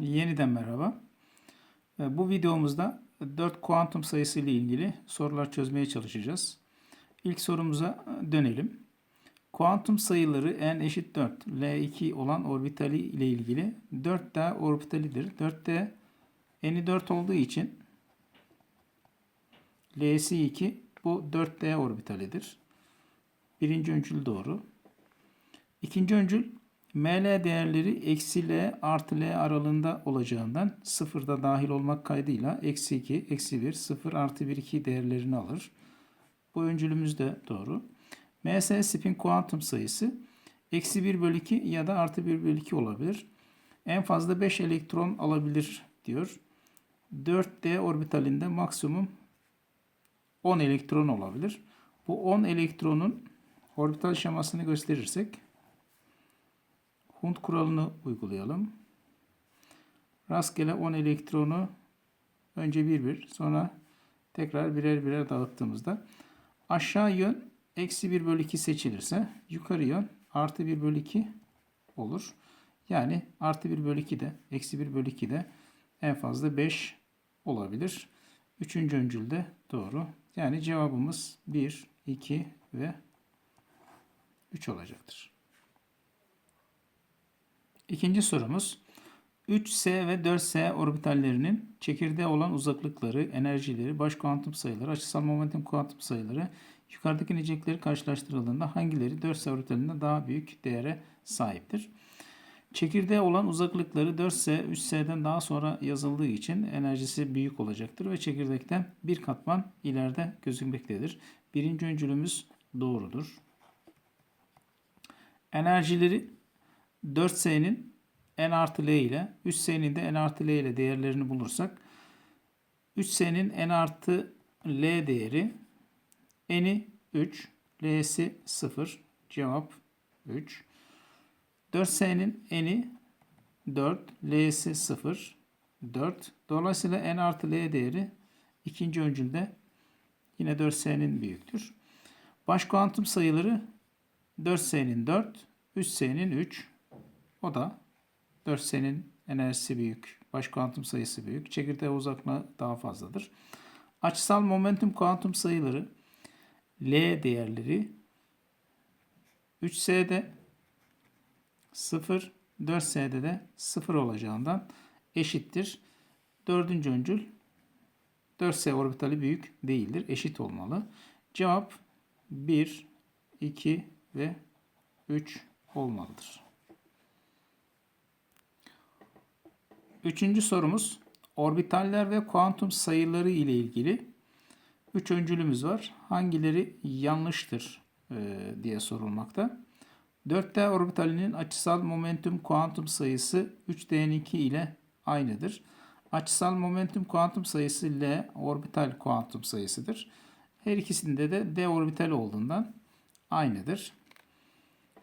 Yeniden merhaba. Ee, Bu videomuzda 4 kuantum sayısı ile ilgili sorular çözmeye çalışacağız. İlk sorumuza dönelim. Kuantum sayıları n eşit 4, L2 olan orbitali ile ilgili 4D orbitalidir. 4D n'i 4 olduğu için L'si 2 bu 4D orbitalidir. Birinci öncül doğru. İkinci öncül ML değerleri eksi L artı L aralığında olacağından sıfırda dahil olmak kaydıyla eksi 2, eksi 1, 0 artı 1, 2 değerlerini alır. Bu öncülümüz de doğru. MS spin kuantum sayısı eksi 1 bölü 2 ya da artı 1 bölü 2 olabilir. En fazla 5 elektron alabilir diyor. 4D orbitalinde maksimum 10 elektron olabilir. Bu 10 elektronun orbital şemasını gösterirsek Hund kuralını uygulayalım. Rastgele 10 elektronu önce bir bir sonra tekrar birer birer dağıttığımızda aşağı yön eksi 1 bölü 2 seçilirse yukarı yön artı 1 bölü 2 olur. Yani artı 1 bölü 2 de eksi 1 bölü 2 de en fazla 5 olabilir. Üçüncü öncül de doğru. Yani cevabımız 1, 2 ve 3 olacaktır. İkinci sorumuz 3S ve 4S orbitallerinin çekirdeğe olan uzaklıkları, enerjileri, baş kuantum sayıları, açısal momentum kuantum sayıları yukarıdaki nicelikleri karşılaştırıldığında hangileri 4S orbitalinde daha büyük değere sahiptir? Çekirdeğe olan uzaklıkları 4S, 3S'den daha sonra yazıldığı için enerjisi büyük olacaktır ve çekirdekten bir katman ileride gözükmektedir. Birinci öncülümüz doğrudur. Enerjileri 4S'nin n artı L ile 3S'nin de n artı L ile değerlerini bulursak 3S'nin n artı L değeri n'i 3, L'si 0. Cevap 3. 4S'nin n'i 4, L'si 0. 4. Dolayısıyla n artı L değeri ikinci öncülde yine 4S'nin büyüktür. Baş kuantum sayıları 4S'nin 4, 3S'nin 3. O da 4S'nin enerjisi büyük. Baş kuantum sayısı büyük. Çekirdeğe uzaklığı daha fazladır. Açısal momentum kuantum sayıları L değerleri 3S'de 0, 4S'de de 0 olacağından eşittir. Dördüncü öncül 4S orbitali büyük değildir. Eşit olmalı. Cevap 1, 2 ve 3 olmalıdır. Üçüncü sorumuz orbitaller ve kuantum sayıları ile ilgili üç öncülümüz var. Hangileri yanlıştır diye sorulmakta. 4D orbitalinin açısal momentum kuantum sayısı 3D'ninki ile aynıdır. Açısal momentum kuantum sayısı L orbital kuantum sayısıdır. Her ikisinde de D orbital olduğundan aynıdır.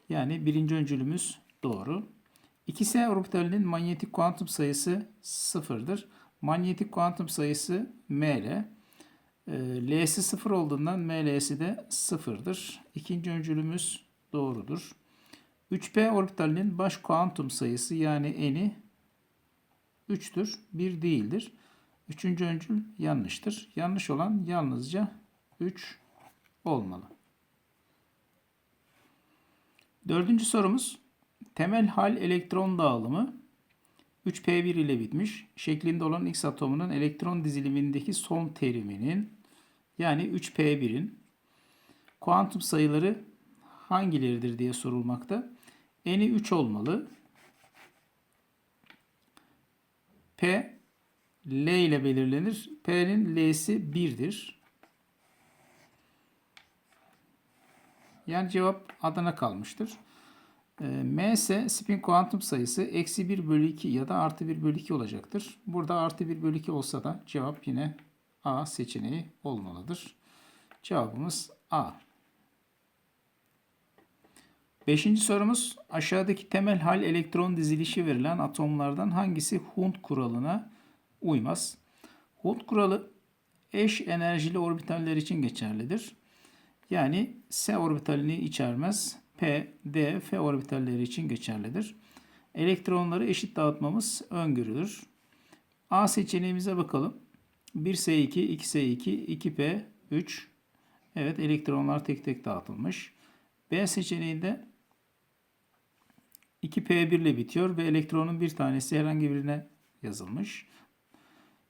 Yani birinci öncülümüz doğru. 2S orbitalinin manyetik kuantum sayısı sıfırdır. Manyetik kuantum sayısı ML. E, L'si sıfır olduğundan ML'si de sıfırdır. İkinci öncülümüz doğrudur. 3P orbitalinin baş kuantum sayısı yani n'i 3'tür. 1 değildir. Üçüncü öncül yanlıştır. Yanlış olan yalnızca 3 olmalı. Dördüncü sorumuz temel hal elektron dağılımı 3p1 ile bitmiş. Şeklinde olan X atomunun elektron dizilimindeki son teriminin yani 3p1'in kuantum sayıları hangileridir diye sorulmakta. N'i 3 olmalı. P L ile belirlenir. P'nin L'si 1'dir. Yani cevap Adana kalmıştır. E, M ise spin kuantum sayısı eksi 1 bölü 2 ya da artı 1 bölü 2 olacaktır. Burada artı 1 bölü 2 olsa da cevap yine A seçeneği olmalıdır. Cevabımız A. Beşinci sorumuz aşağıdaki temel hal elektron dizilişi verilen atomlardan hangisi Hund kuralına uymaz? Hund kuralı eş enerjili orbitaller için geçerlidir. Yani S orbitalini içermez. P, D, F orbitalleri için geçerlidir. Elektronları eşit dağıtmamız öngörülür. A seçeneğimize bakalım. 1S2, 2S2, 2P, 3. Evet elektronlar tek tek dağıtılmış. B seçeneğinde 2P1 ile bitiyor ve elektronun bir tanesi herhangi birine yazılmış.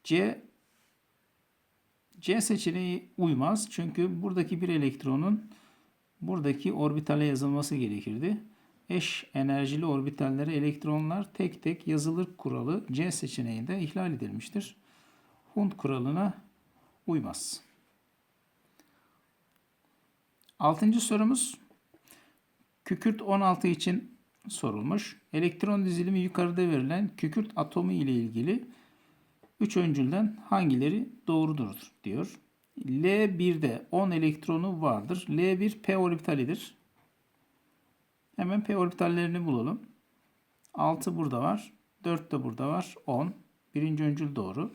C C seçeneği uymaz. Çünkü buradaki bir elektronun buradaki orbitale yazılması gerekirdi. Eş enerjili orbitallere elektronlar tek tek yazılır kuralı C seçeneğinde ihlal edilmiştir. Hund kuralına uymaz. Altıncı sorumuz kükürt 16 için sorulmuş. Elektron dizilimi yukarıda verilen kükürt atomu ile ilgili 3 öncülden hangileri doğrudur diyor. L1'de 10 elektronu vardır. L1 p orbitalidir. Hemen p orbitallerini bulalım. 6 burada var. 4 de burada var. 10. Birinci öncül doğru.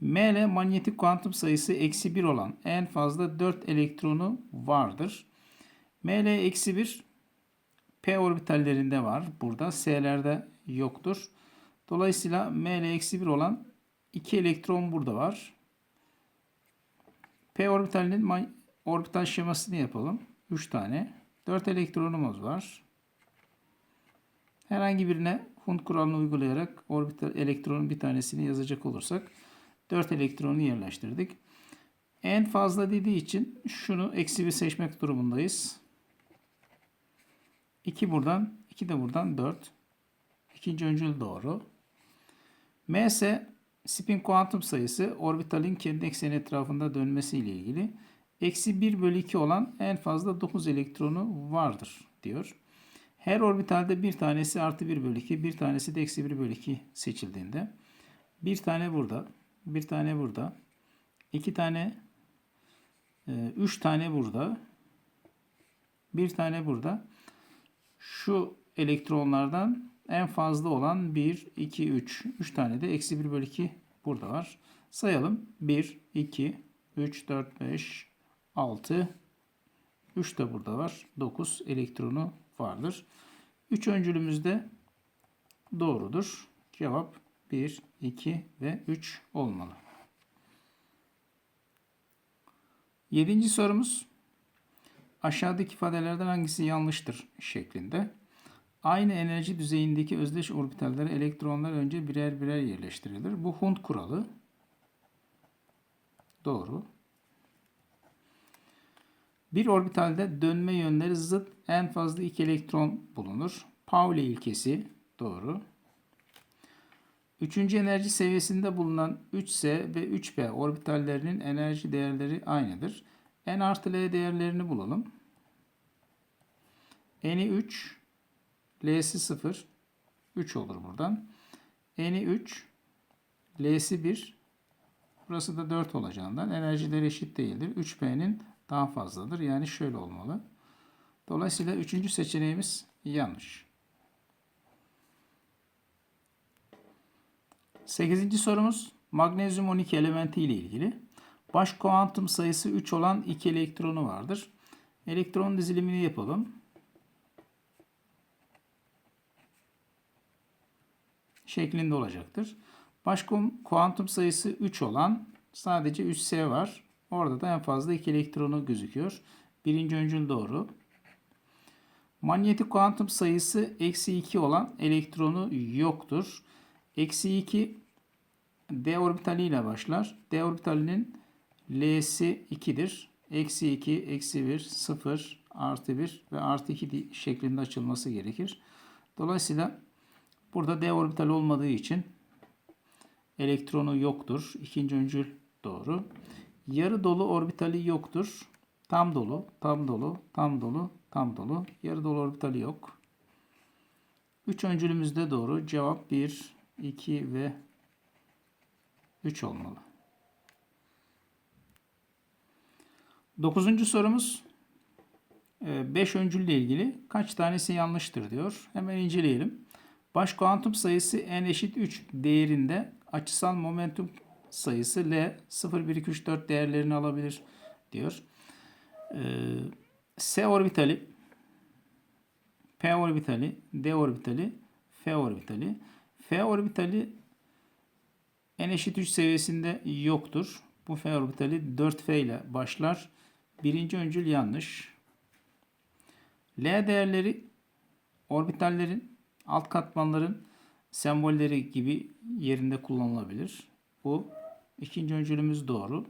ML manyetik kuantum sayısı eksi 1 olan en fazla 4 elektronu vardır. ML eksi 1 p orbitallerinde var. Burada S'lerde yoktur. Dolayısıyla ML eksi 1 olan 2 elektron burada var. P orbitalinin orbital şemasını yapalım. 3 tane. 4 elektronumuz var. Herhangi birine Hund kuralını uygulayarak orbital elektronun bir tanesini yazacak olursak 4 elektronu yerleştirdik. En fazla dediği için şunu eksi bir seçmek durumundayız. 2 buradan, 2 de buradan 4. İkinci öncül doğru. M ise spin kuantum sayısı orbitalin kendi ekseni etrafında dönmesi ile ilgili. Eksi 1 bölü 2 olan en fazla 9 elektronu vardır diyor. Her orbitalde bir tanesi artı 1 bölü 2, bir tanesi de eksi 1 bölü 2 seçildiğinde bir tane burada, bir tane burada, iki tane, e, üç tane burada, bir tane burada. Şu elektronlardan en fazla olan 1, 2, 3. 3 tane de eksi 1 bölü 2 burada var. Sayalım. 1, 2, 3, 4, 5, 6. 3 de burada var. 9 elektronu vardır. 3 öncülümüzde doğrudur. Cevap 1, 2 ve 3 olmalı. Yedinci sorumuz aşağıdaki ifadelerden hangisi yanlıştır şeklinde. Aynı enerji düzeyindeki özdeş orbitallere elektronlar önce birer birer yerleştirilir. Bu Hund kuralı. Doğru. Bir orbitalde dönme yönleri zıt en fazla iki elektron bulunur. Pauli ilkesi doğru. Üçüncü enerji seviyesinde bulunan 3S ve 3P orbitallerinin enerji değerleri aynıdır. N artı L değerlerini bulalım. N'i 3, L'si 0, 3 olur buradan. N'i 3, L'si 1, burası da 4 olacağından enerjileri eşit değildir. 3P'nin daha fazladır. Yani şöyle olmalı. Dolayısıyla üçüncü seçeneğimiz yanlış. Sekizinci sorumuz magnezyum 12 elementi ile ilgili. Baş kuantum sayısı 3 olan 2 elektronu vardır. Elektron dizilimini yapalım. Şeklinde olacaktır. Baş kuantum sayısı 3 olan sadece 3S var. Orada da en fazla 2 elektronu gözüküyor. Birinci öncül doğru. Manyetik kuantum sayısı eksi 2 olan elektronu yoktur. Eksi 2 D orbitali ile başlar. D orbitalinin L'si 2'dir. Eksi 2, eksi 1, 0, artı 1 ve artı 2 şeklinde açılması gerekir. Dolayısıyla burada D orbitali olmadığı için elektronu yoktur. İkinci öncül doğru. Yarı dolu orbitali yoktur. Tam dolu, tam dolu, tam dolu, tam dolu. Yarı dolu orbitali yok. Üç öncülümüz de doğru. Cevap 1, 2 ve 3 olmalı. Dokuzuncu sorumuz 5 öncülle ilgili kaç tanesi yanlıştır diyor. Hemen inceleyelim. Baş kuantum sayısı n eşit 3 değerinde açısal momentum sayısı L 0, 1, 2, 3, 4 değerlerini alabilir diyor. Ee, S orbitali, P orbitali, D orbitali, F orbitali. F orbitali n eşit 3 seviyesinde yoktur. Bu F orbitali 4F ile başlar. Birinci öncül yanlış. L değerleri orbitallerin alt katmanların sembolleri gibi yerinde kullanılabilir. Bu ikinci öncülümüz doğru.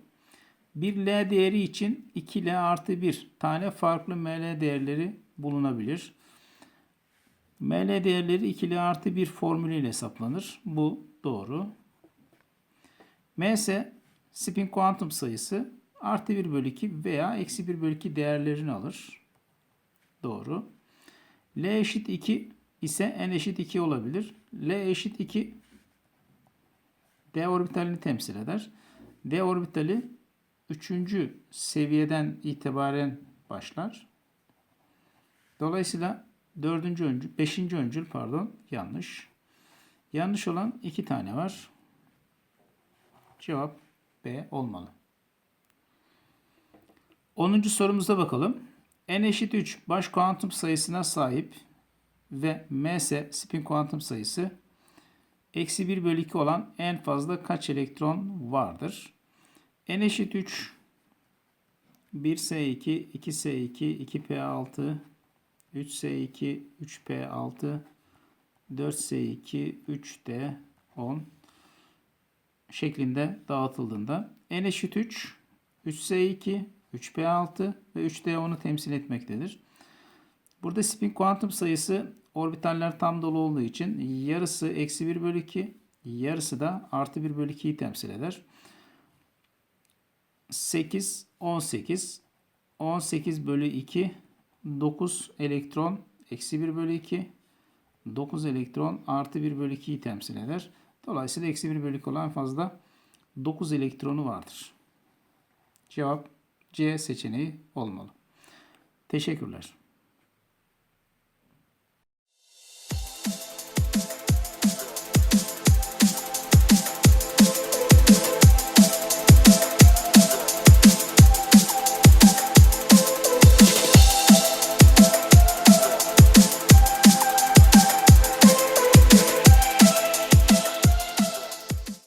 Bir L değeri için 2L artı 1 tane farklı ML değerleri bulunabilir. ML değerleri 2L artı 1 formülüyle hesaplanır. Bu doğru. M ise spin kuantum sayısı artı 1 bölü 2 veya eksi 1 bölü 2 değerlerini alır. Doğru. L eşit 2 ise n eşit 2 olabilir. L eşit 2 D orbitalini temsil eder. D orbitali 3. seviyeden itibaren başlar. Dolayısıyla 4. öncül, 5. öncül pardon yanlış. Yanlış olan 2 tane var. Cevap B olmalı. 10. sorumuza bakalım. N eşit 3 baş kuantum sayısına sahip ve M ise spin kuantum sayısı eksi 1 bölü 2 olan en fazla kaç elektron vardır? N eşit 3 1S2, 2S2, 2P6, 3S2, 3P6, 4S2, 3D10 şeklinde dağıtıldığında n eşit 3, 3S2, 3P6 ve 3D10'u temsil etmektedir. Burada spin kuantum sayısı orbitaller tam dolu olduğu için yarısı eksi 1 bölü 2, yarısı da artı 1 bölü 2'yi temsil eder. 8, 18, 18 bölü 2, 9 elektron, eksi 1 bölü 2, 9 elektron artı 1 bölü 2'yi temsil eder. Dolayısıyla eksi 1 bölü 2 olan fazla 9 elektronu vardır. Cevap C seçeneği olmalı. Teşekkürler.